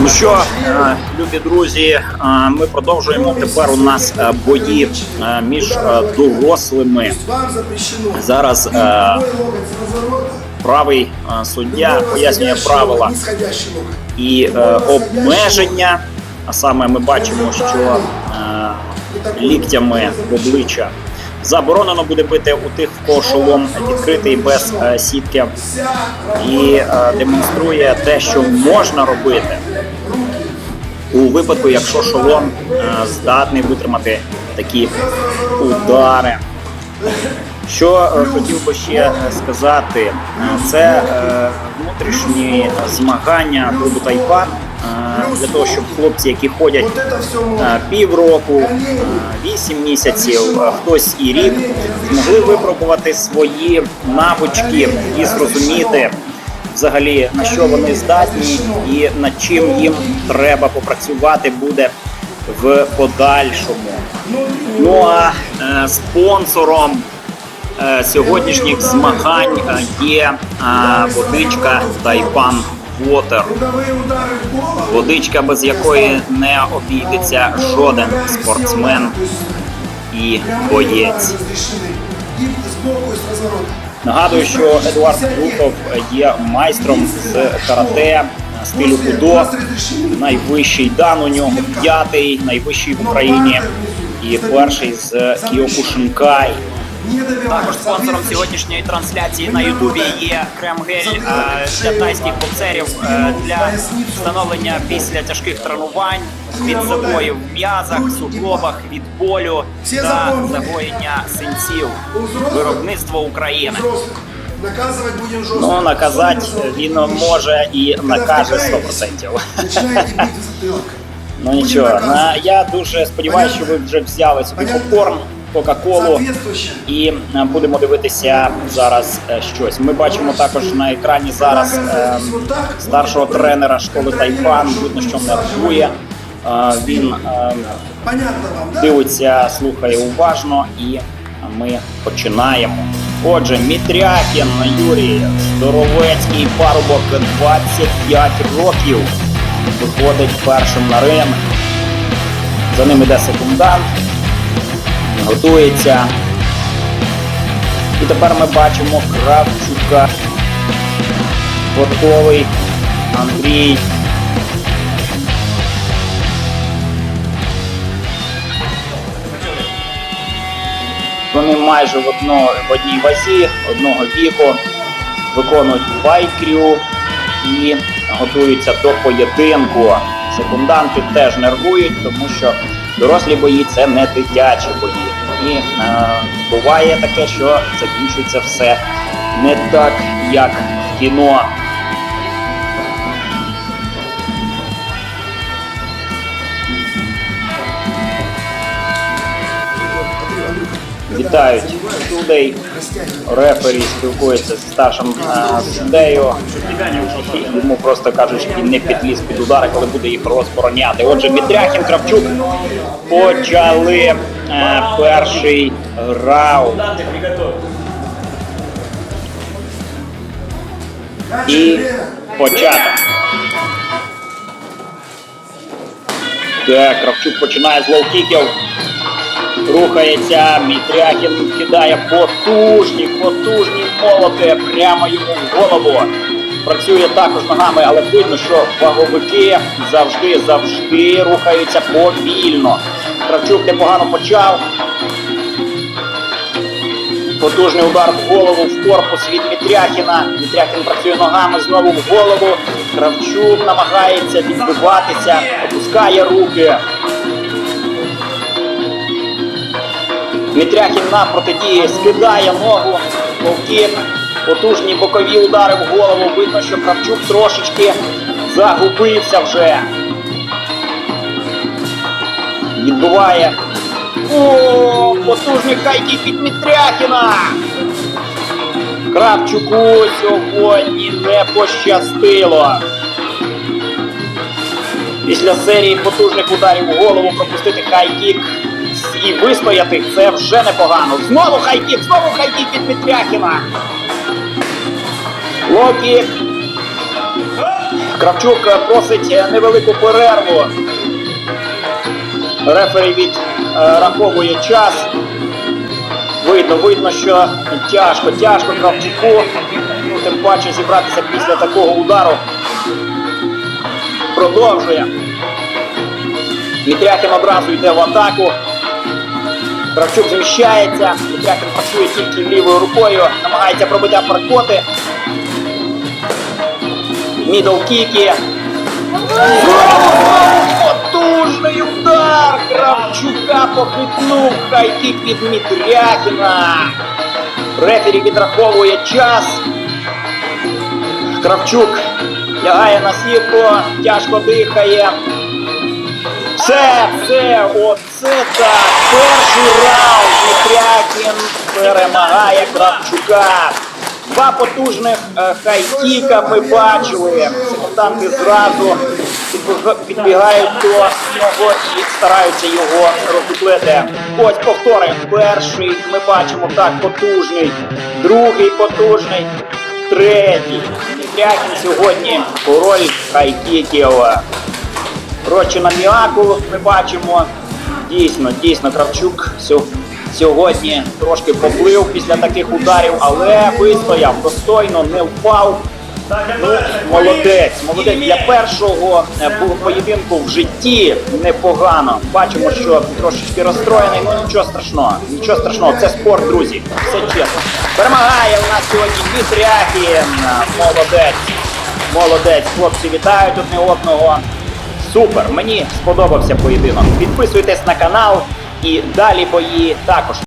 Ну що, е, любі друзі, е, ми продовжуємо. Тепер у нас е, бої між дорослими. Зараз правий суддя пояснює правила і обмеження. А саме ми бачимо, що ліктями обличчя заборонено буде бити у тих, в кого шолом відкритий без е, сітки, і е, демонструє те, що можна робити у випадку, якщо шолом е, здатний витримати такі удари. Що хотів би ще сказати, це внутрішні змагання клубу Тайпан для того, щоб хлопці, які ходять півроку, вісім місяців, хтось і рік, змогли випробувати свої навички і зрозуміти взагалі на що вони здатні і над чим їм треба попрацювати буде в подальшому. Ну а е, спонсором е, сьогоднішніх змагань е, є е, водичка Тайпан Water. Круговые удары в голову. Водичка, без якої не обійдеться жоден спортсмен і Прямые боєць. удары разрешены. И сбоку, и с разворота. Нагадую, що Едуард Крутов є майстром з карате стилю будо. У нас разрешены. Найвищий дан у нього п'ятий, найвищий в Україні і перший з Кіокушинкай. Не добивай. Також спонсором сьогоднішньої трансляції на Ютубі є крем-гель е, для тайських боксерів е, для встановлення після тяжких тренувань під собою в м'язах, суглобах від болю та загоєння синців. Виробництво України. Взрослых. Наказывать будем жестко. Ну наказати він може і накаже 100%. Начинаете бить в затылок. Ну нічого, на- я дуже сподіваюся, що ви вже взяли собі попкорн, кока-колу. І е, будемо дивитися зараз е, щось. Ми бачимо також на екрані зараз е, старшого тренера школи Тайпан. Видно, що нервує. Е, Він е, дивиться, слухає уважно, і ми починаємо. Отже, Мітряхін Юрій, здоровецький парубок 25 років. Виходить першим на ринг. За ним іде секундант. Готується. І тепер ми бачимо Кравчука. Готовий. Андрій. Вони майже в, одно, в одній вазі, одного віку, виконують байкрю і готуються до поєдинку. Секунданти теж нервують, тому що дорослі бої це не дитячі бої. І е, буває таке, що закінчується все не так, як в кіно. Вітають судей. Рефері спілкується з старшим е, Йому просто кажуть, що він не підліз під удари, коли буде їх розбороняти. Отже, Мітряхін Кравчук почали е, перший раунд. І початок. Так, Кравчук починає з лоу-кіків. Рухається, Мітряхін кидає потужні, потужні молоти прямо йому в голову. Працює також ногами, але видно, що ваговики завжди, завжди рухаються повільно. Кравчук непогано почав. Потужний удар в голову в корпус від Мітряхіна. Мітряхін працює ногами знову в голову. Кравчук намагається відбиватися, опускає руки. Мітряхін на протидії скидає ногу, ловкік, потужні бокові удари в голову. Видно, що Кравчук трошечки загубився вже. Відбиває. О, потужний хайкік від Мітряхіна. Кравчуку сьогодні не пощастило. Після серії потужних ударів в голову пропустити хайкік і вистояти це вже непогано. Знову хайкік, знову хайкік від Мітряхіна. Локік. Кравчук просить невелику перерву. Рефері відраховує час. Видно, видно, що тяжко, тяжко Кравчуку. Ну, тим паче зібратися після такого удару. Продовжує. Мітрякін одразу йде в атаку. Кравчук зміщається. Мітрякін працює тільки лівою рукою, намагається пробити апперкоти. Мідл кіки. Потужний удар Кравчука похитнув хайкік від Мітрякіна. Рефері відраховує час. Кравчук лягає на сітку, тяжко дихає. Все, все, оце так. Перший раунд Мітрякін перемагає Кравчука. Два потужних е, хайкіка ми бачили. Секунданти зразу підбігають до нього і стараються його роздуплити. Ось повторимо. Перший ми бачимо так потужний, другий потужний, третій. Мітрякін сьогодні король хайкіків. Рочі на м'яку ми бачимо. Дійсно, дійсно, Кравчук сьогодні трошки поплив після таких ударів, але вистояв достойно, не впав. Ну, молодець, молодець для першого е, поєдинку в житті непогано. Бачимо, що трошечки розстроєний, ну нічого страшного, нічого страшного, це спорт, друзі. Все чесно. Перемагає у нас сьогодні Мітрякін. Молодець. Молодець, хлопці вітають одне одного. Супер, мені сподобався поєдинок. Підписуйтесь на канал і далі бої також.